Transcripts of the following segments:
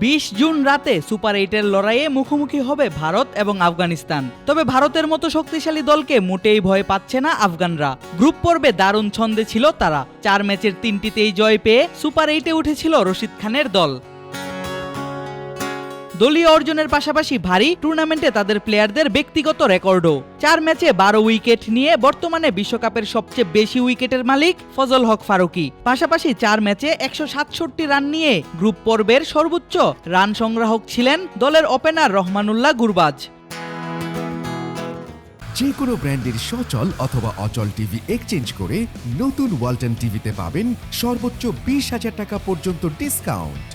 বিশ জুন রাতে সুপার এইটের লড়াইয়ে মুখোমুখি হবে ভারত এবং আফগানিস্তান। তবে ভারতের মতো শক্তিশালী দলকে মোটেই ভয় পাচ্ছে না আফগানরা। গ্রুপ পর্বে দারুণ ছন্দে ছিল তারা। চার ম্যাচের তিনটিতেই জয় পেয়ে সুপার এইটে উঠেছিল রশিদ খানের দল। দলীয় অর্জনের পাশাপাশি ভারী টুর্নামেন্টে তাদের প্লেয়ারদের ব্যক্তিগত রেকর্ডও। চার ম্যাচে বারো উইকেট নিয়ে বর্তমানে বিশ্বকাপের সবচেয়ে বেশি উইকেটের মালিক ফজল হক ফারুকি। পাশাপাশি চার ম্যাচে একশো সাতষট্টি রান নিয়ে গ্রুপ পর্বের সর্বোচ্চ রান সংগ্রাহক ছিলেন দলের ওপেনার রহমানুল্লাহ গুরবাজ। যে কোনো ব্র্যান্ডের সচল অথবা অচল টিভি এক্সচেঞ্জ করে নতুন ওয়ালটন টিভিতে পাবেন সর্বোচ্চ বিশ হাজার টাকা পর্যন্ত ডিসকাউন্ট।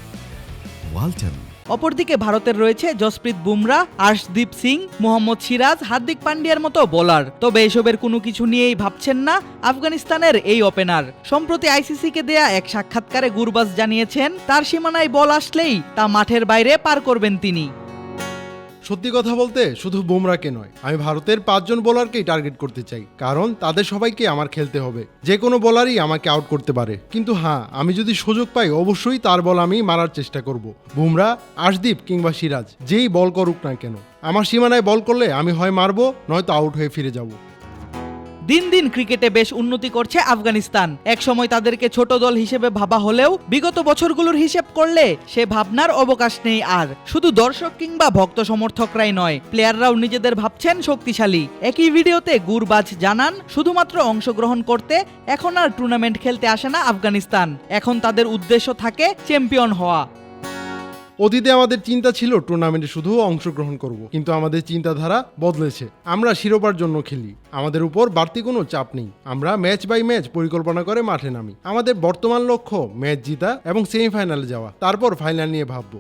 ওয়ালটন। অপরদিকে ভারতের রয়েছে জসপ্রীত বুমরা, আর্শদীপ সিং, মোহাম্মদ সিরাজ, হার্দিক পান্ডিয়ার মতো বোলার তবে এসবের কোনো কিছু নিয়েই ভাবছেন না আফগানিস্তানের এই ওপেনার সম্প্রতি আইসিসিকে দেয়া এক সাক্ষাৎকারে গুরবাজ জানিয়েছেন, তার সীমানায় বল আসলেই তা মাঠের বাইরে পার করবেন তিনি। সত্যি কথা বলতে শুধু বুমরাকে নয়, আমি ভারতের পাঁচজন বোলারকেই টার্গেট করতে চাই, কারণ তাদের সবাইকে আমার খেলতে হবে। যে কোনো বোলারই আমাকে আউট করতে পারে। কিন্তু হ্যাঁ আমি যদি সুযোগ পাই, অবশ্যই তার বল আমি মারার চেষ্টা করব। বুমরা, আশদীপ কিংবা সিরাজ, যেই বল করুক না কেন, আমার সীমানায় বল করলে আমি হয় মারবো, নয়তো আউট হয়ে ফিরে যাব। দিন দিন ক্রিকেটে বেশ উন্নতি করছে আফগানিস্তান। একসময় তাদেরকে ছোট দল হিসেবে ভাবা হলেও বিগত বছরগুলোর হিসেব করলে সে ভাবনার অবকাশ নেই আর। শুধু দর্শক কিংবা ভক্ত সমর্থকরাই নয়, প্লেয়াররাও নিজেদের ভাবছেন শক্তিশালী। একই ভিডিওতে গুরবাজ জানান, শুধুমাত্র অংশগ্রহণ করতে এখন আর টুর্নামেন্ট খেলতে আসে না আফগানিস্তান। এখন তাদের উদ্দেশ্য থাকে চ্যাম্পিয়ন হওয়া। অতীতে আমাদের চিন্তা ছিল টুর্নামেন্টে শুধু অংশগ্রহণ করব, কিন্তু আমাদের চিন্তাধারা বদলেছে। আমরা শিরোপার জন্য খেলি। আমাদের উপর বাড়তি কোনো চাপ নেই। আমরা ম্যাচ বাই ম্যাচ পরিকল্পনা করে মাঠে নামি। আমাদের বর্তমান লক্ষ্য ম্যাচ জিতা এবং সেমিফাইনালে যাওয়া। তারপর ফাইনাল নিয়ে ভাববো।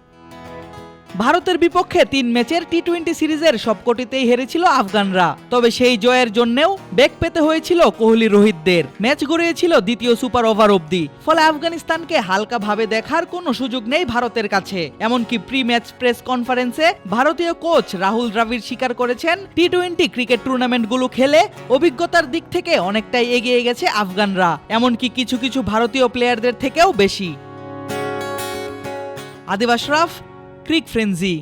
ভারতের বিপক্ষে তিন ম্যাচের টি টোয়েন্টি সিরিজের সবকটিতেই হেরেছিল আফগানরা। তবে সেই জয়ের জন্যেও বেগ পেতে হয়েছিল কোহলি রোহিতদের। ম্যাচ গড়িয়েছিল দ্বিতীয় সুপার ওভার অবধি। ফলে আফগানিস্তানকে হালকাভাবে দেখার কোনো সুযোগ নেই ভারতের কাছে। এমনকি প্রি ম্যাচ প্রেস কনফারেন্সে ভারতীয় কোচ রাহুল দ্রাবিড় স্বীকার করেছেন টি টোয়েন্টি ক্রিকেট টুর্নামেন্টগুলো খেলে অভিজ্ঞতার দিক থেকে অনেকটাই এগিয়ে গেছে আফগানরা। এমনকি কিছু কিছু ভারতীয় প্লেয়ারদের থেকেও বেশি। আদিব আশরাফ ক্রিক ফ্রেন্সি